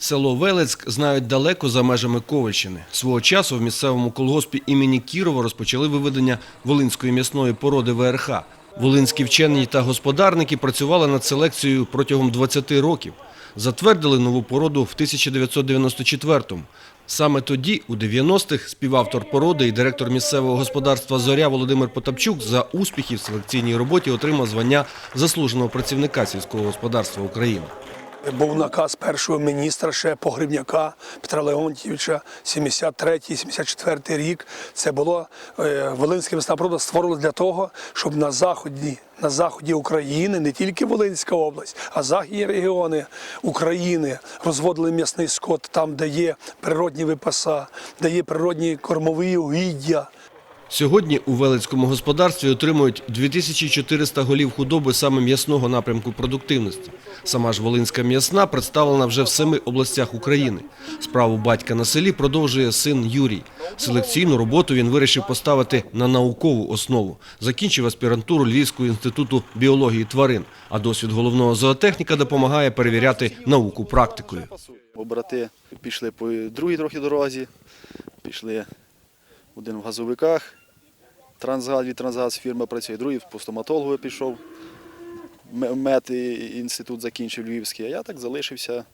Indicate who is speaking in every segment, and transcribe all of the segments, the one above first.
Speaker 1: Село Велецьк знають далеко за межами Ковальщини. Свого часу в місцевому колгоспі імені Кірова розпочали виведення волинської м'ясної породи ВРХ. Волинські вчені та господарники працювали над селекцією протягом 20 років. Затвердили нову породу в 1994-му. Саме тоді, у 90-х, співавтор породи і директор місцевого господарства «Зоря» Володимир Потапчук за успіхи в селекційній роботі отримав звання заслуженого працівника сільського господарства України.
Speaker 2: Був наказ першого міністра ще Погребняка Петра Леонтьєвича, 73-74 рік. Це було е, Волинське місна природа створено для того, щоб на заході, на заході України, не тільки Волинська область, а західні регіони України розводили м'ясний скот там, де є природні випаса, де є природні кормові угіддя.
Speaker 1: Сьогодні у Велицькому господарстві отримують 2400 голів худоби саме м'ясного напрямку продуктивності. Сама ж Волинська м'ясна представлена вже в семи областях України. Справу батька на селі продовжує син Юрій. Селекційну роботу він вирішив поставити на наукову основу. Закінчив аспірантуру Львівського інституту біології тварин, а досвід головного зоотехніка допомагає перевіряти науку практикою.
Speaker 3: Брати пішли по другій трохи дорозі, пішли один в газовиках, трансгаз від трансгаз фірма працює, другий по стоматологу пішов. Мед інститут закінчив Львівський, а я так залишився.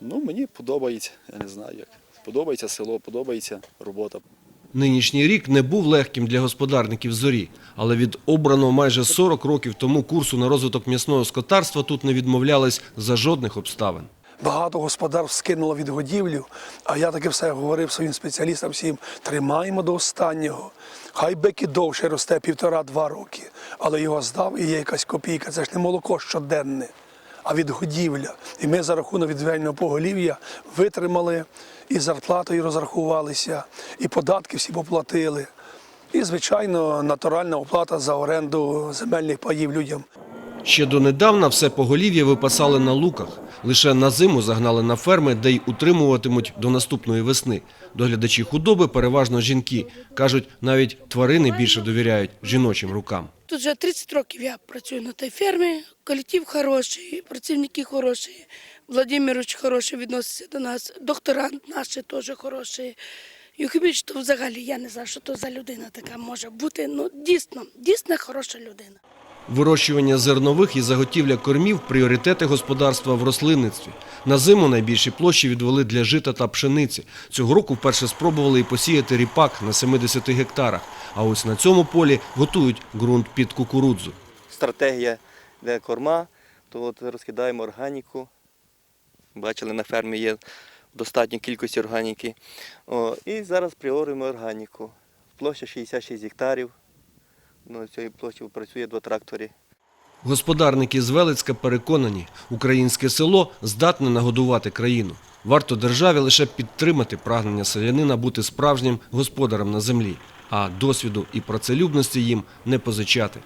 Speaker 3: Ну, мені подобається, я не знаю як. Подобається село, подобається робота.
Speaker 1: Нинішній рік не був легким для господарників зорі, але від обраного майже 40 років тому курсу на розвиток м'ясного скотарства тут не відмовлялись за жодних обставин.
Speaker 2: Багато господарств скинуло від годівлю, а я таки все говорив своїм спеціалістам всім, тримаємо до останнього. Хай бик і довше росте півтора-два роки, але його здав і є якась копійка. Це ж не молоко щоденне, а відгодівля. І ми за рахунок відвельного поголів'я витримали і зарплатою розрахувалися, і податки всі поплатили. І, звичайно, натуральна оплата за оренду земельних паїв людям.
Speaker 1: Ще донедавна все поголів'я випасали на луках. Лише на зиму загнали на ферми, де й утримуватимуть до наступної весни. Доглядачі худоби переважно жінки. Кажуть, навіть тварини більше довіряють жіночим рукам.
Speaker 4: Тут вже 30 років я працюю на тій фермі. Колектив хороший, працівники хороші. Владимирович хороший відноситься до нас. Докторант наші теж хороші. Юхиміч, то взагалі я не знаю, що то за людина така може бути. Ну, дійсно, дійсно хороша людина.
Speaker 1: Вирощування зернових і заготівля кормів – пріоритети господарства в рослинництві. На зиму найбільші площі відвели для жита та пшениці. Цього року вперше спробували і посіяти ріпак на 70 гектарах. А ось на цьому полі готують ґрунт під кукурудзу.
Speaker 5: стратегія для корма, то от розкидаємо органіку. Бачили, на фермі є достатня кількість органіки. О, і зараз приорюємо органіку. Площа 66 гектарів. На цій площі працює два трактори.
Speaker 1: Господарники з Велицька переконані, українське село здатне нагодувати країну. Варто державі лише підтримати прагнення селянина бути справжнім господарем на землі, а досвіду і працелюбності їм не позичати.